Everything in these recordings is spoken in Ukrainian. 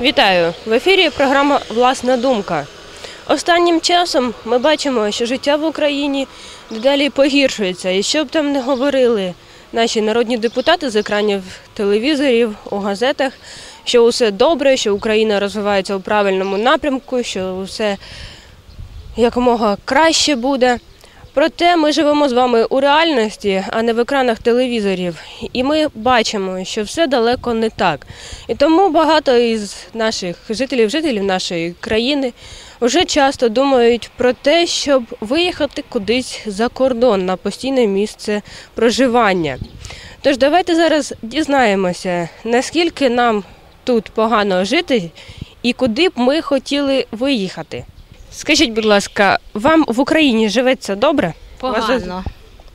Вітаю! В ефірі програма Власна думка. Останнім часом ми бачимо, що життя в Україні дедалі погіршується. І що б там не говорили наші народні депутати з екранів телевізорів, у газетах, що усе добре, що Україна розвивається у правильному напрямку, що усе якомога краще буде. Проте ми живемо з вами у реальності, а не в екранах телевізорів. І ми бачимо, що все далеко не так. І тому багато із наших жителів, жителів нашої країни вже часто думають про те, щоб виїхати кудись за кордон на постійне місце проживання. Тож давайте зараз дізнаємося, наскільки нам тут погано жити і куди б ми хотіли виїхати. Скажіть, будь ласка, вам в Україні живеться добре? Погано.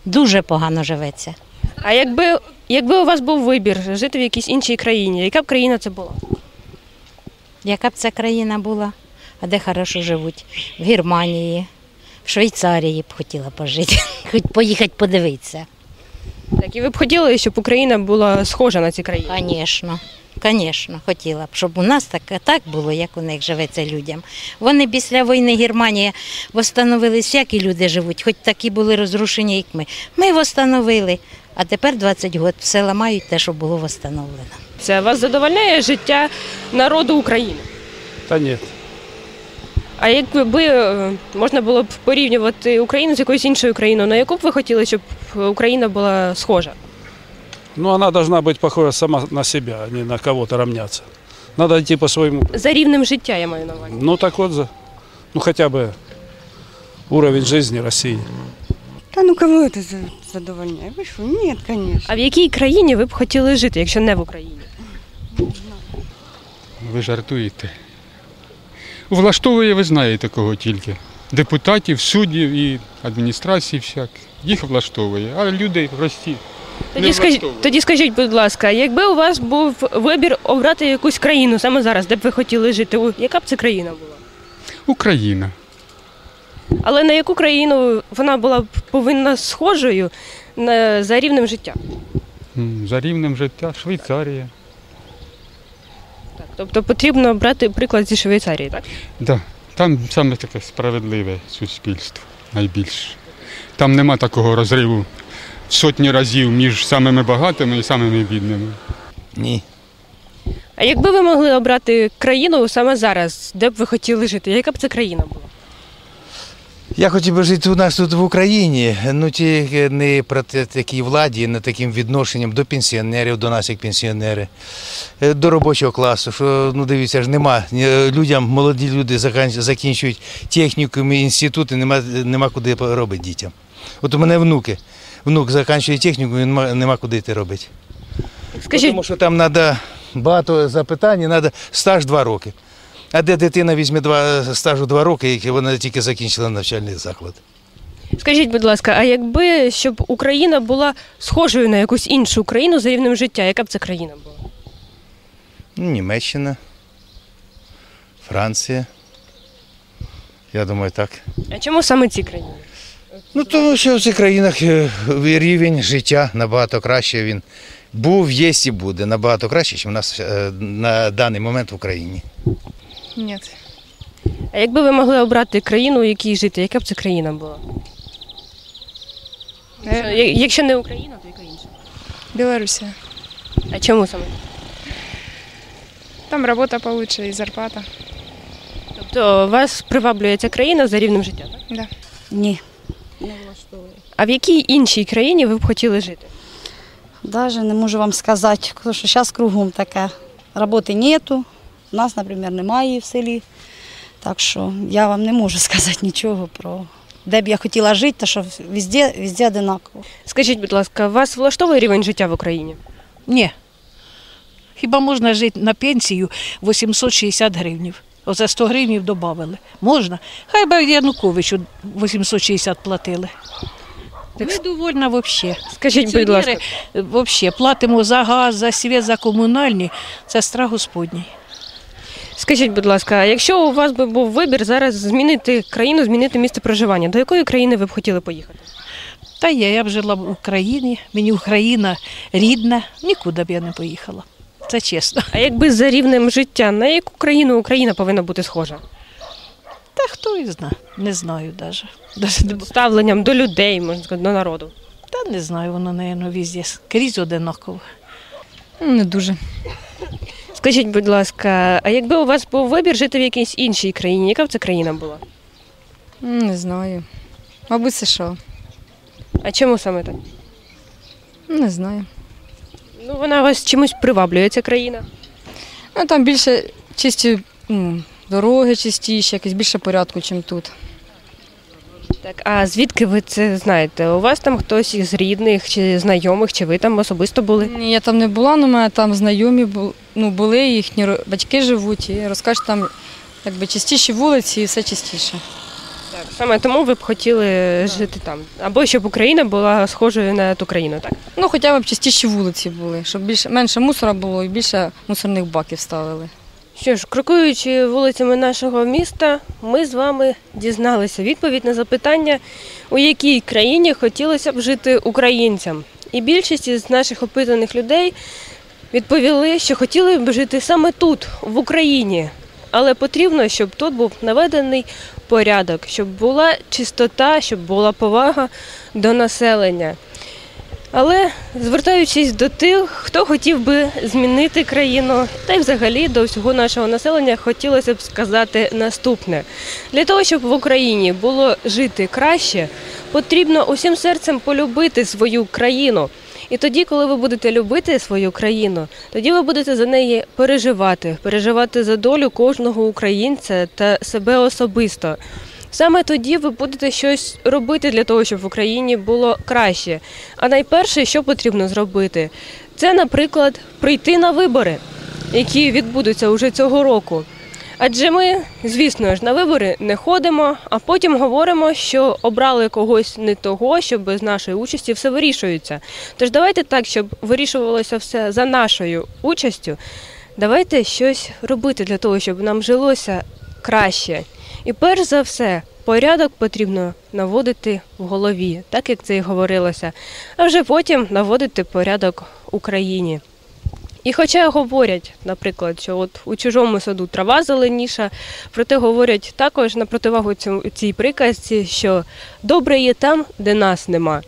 Дуже погано живеться. А якби, якби у вас був вибір жити в якійсь іншій країні, яка б країна це була? Яка б ця країна була? А де хорошо живуть? В Германії, в Швейцарії б хотіла пожити. Хоч поїхати подивитися. Так, і ви б хотіли, щоб Україна була схожа на ці країни? Звісно. Звісно, хотіла б, щоб у нас так, так було, як у них живеться людям. Вони після війни Германії встановились, всякі люди живуть, хоч такі були розрушені, як ми. Ми встановили, а тепер 20 років все ламають те, що було встановлено. Це вас задовольняє життя народу України. Та ні. А якби е, можна було б порівнювати Україну з якоюсь іншою країною, на яку б ви хотіли, щоб Україна була схожа? Ну, она должна быть похожа сама на себя, а не на кого-то равняться. Надо идти по своему. За рівнем життя, я маю на увазі. Ну, так вот, за, ну, хотя бы уровень жизни России. Да ну кого это за- задовольняет? Вы что? Нет, конечно. А в якій країні ви б хотіли жити, якщо не в Україні? Ви жартуєте. Влаштовує, ви знаєте кого тільки. Депутатів, суддів і адміністрації всяк. Їх влаштовує, а люди прості. тоді скажіть, тоді скажіть, будь ласка, якби у вас був вибір обрати якусь країну саме зараз, де б ви хотіли жити, яка б це країна була? Україна. Але на яку країну вона була б повинна схожою на, за рівнем життя? М, За рівнем життя, Швейцарія. Так, тобто потрібно брати приклад зі Швейцарії, так? Да. Там саме таке справедливе суспільство найбільше. Там нема такого розриву сотні разів між самими багатими і самими бідними. Ні. А якби ви могли обрати країну саме зараз, де б ви хотіли жити, яка б це країна була? Я хотів би жити у нас тут в Україні, ну тільки не те- такій владі, не таким відношенням до пенсіонерів, до нас як пенсіонери, е, до робочого класу. Що ну дивіться ж, нема людям, молоді люди закінчують технікуми, інститути, нема, нема куди робити дітям. От у мене внуки. Внук закінчує техніку, він нема, куди йти робити. Скажіть, Тому що там треба багато запитань, треба стаж два роки. А де дитина візьме два, стажу два роки, як вона тільки закінчила навчальний заклад? скажіть, будь ласка, а якби щоб Україна була схожою на якусь іншу країну за рівнем життя, яка б це країна була? Ну, Німеччина, Франція. Я думаю, так. А чому саме ці країни? Ну, тому що в цих країнах е, рівень життя набагато краще він був, є і буде. Набагато краще, ніж у нас е, на даний момент в Україні. Нет. А якби ви могли обрати країну, у якій жити, яка б це країна була? Наверное, Якщо не Україна, то яка інша? Белоруссия. А чому саме? Там работа получше и зарплата. Тобто вас приваблює ця країна за рівнем життя, так? Да. Ні, А в якій іншій країні ви б хотіли жити? навіть не можу вам сказати, тому що зараз кругом таке. Роботи нету, у нас, наприклад, немає в селі. Так що я вам не можу сказати нічого про де б я хотіла жити, тому що везде, везде одинаково. Скажіть, будь ласка, вас влаштовує рівень життя в Україні? Ні. Хіба можна жити на пенсію 860 гривнів? Оце 100 гривнів додали. Можна. Хай би Януковичу 860 платили. Ми довольна взагалі. Скажіть, будь ласка, Взагалі, платимо за газ, за світ, за комунальні. Це страх Господній. скажіть, будь ласка, а якщо у вас би був вибір зараз змінити країну, змінити місце проживання, до якої країни ви б хотіли поїхати? Та я, я б жила в Україні, мені Україна рідна, нікуди б я не поїхала. Це чесно. А якби за рівнем життя, на яку країну Україна повинна бути схожа? Та хто і знає. Не знаю навіть. Даже Ставленням до людей, можна сказати, до народу. Та не знаю, воно, мабуть, везде скрізь одинаково. Не дуже. Скажіть, будь ласка, а якби у вас був вибір жити в якійсь іншій країні, яка б це країна була? Не знаю. Мабуть, США. А чому саме так? Не знаю. Ну, вона вас чимось приваблює, ця країна. Ну там більше чисті ну, дороги чистіші, якось більше порядку, ніж тут. Так, а звідки ви це знаєте? У вас там хтось із рідних чи знайомих, чи ви там особисто були? Ні, я там не була, але мене там знайомі бу- ну, були, їхні ро- батьки живуть, і розкажуть, там якби чистіші вулиці і все чистіше. Так, саме тому ви б хотіли жити там. Або щоб Україна була схожою на ту країну, так? Ну, хоча б чистіші вулиці були, щоб більше менше мусора було і більше мусорних баків ставили. Що ж, крокуючи вулицями нашого міста, ми з вами дізналися відповідь на запитання, у якій країні хотілося б жити українцям. І більшість із наших опитаних людей відповіли, що хотіли б жити саме тут, в Україні. Але потрібно, щоб тут був наведений порядок, щоб була чистота, щоб була повага до населення. Але звертаючись до тих, хто хотів би змінити країну, та й взагалі до всього нашого населення, хотілося б сказати наступне: для того, щоб в Україні було жити краще, потрібно усім серцем полюбити свою країну. І тоді, коли ви будете любити свою країну, тоді ви будете за неї переживати, переживати за долю кожного українця та себе особисто. Саме тоді ви будете щось робити для того, щоб в Україні було краще. А найперше, що потрібно зробити, це, наприклад, прийти на вибори, які відбудуться уже цього року. Адже ми, звісно ж, на вибори не ходимо, а потім говоримо, що обрали когось не того, що без нашої участі все вирішується. Тож давайте так, щоб вирішувалося все за нашою участю. Давайте щось робити для того, щоб нам жилося краще. І перш за все, порядок потрібно наводити в голові, так як це і говорилося, а вже потім наводити порядок Україні. І хоча говорять, наприклад, що от у чужому саду трава зеленіша, проте говорять також на противагу цій приказці, що добре є там, де нас нема.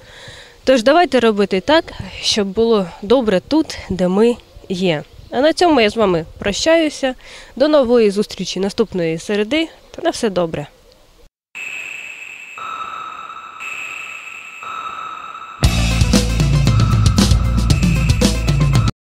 Тож давайте робити так, щоб було добре тут, де ми є. А на цьому я з вами прощаюся. До нової зустрічі наступної середи та на все добре.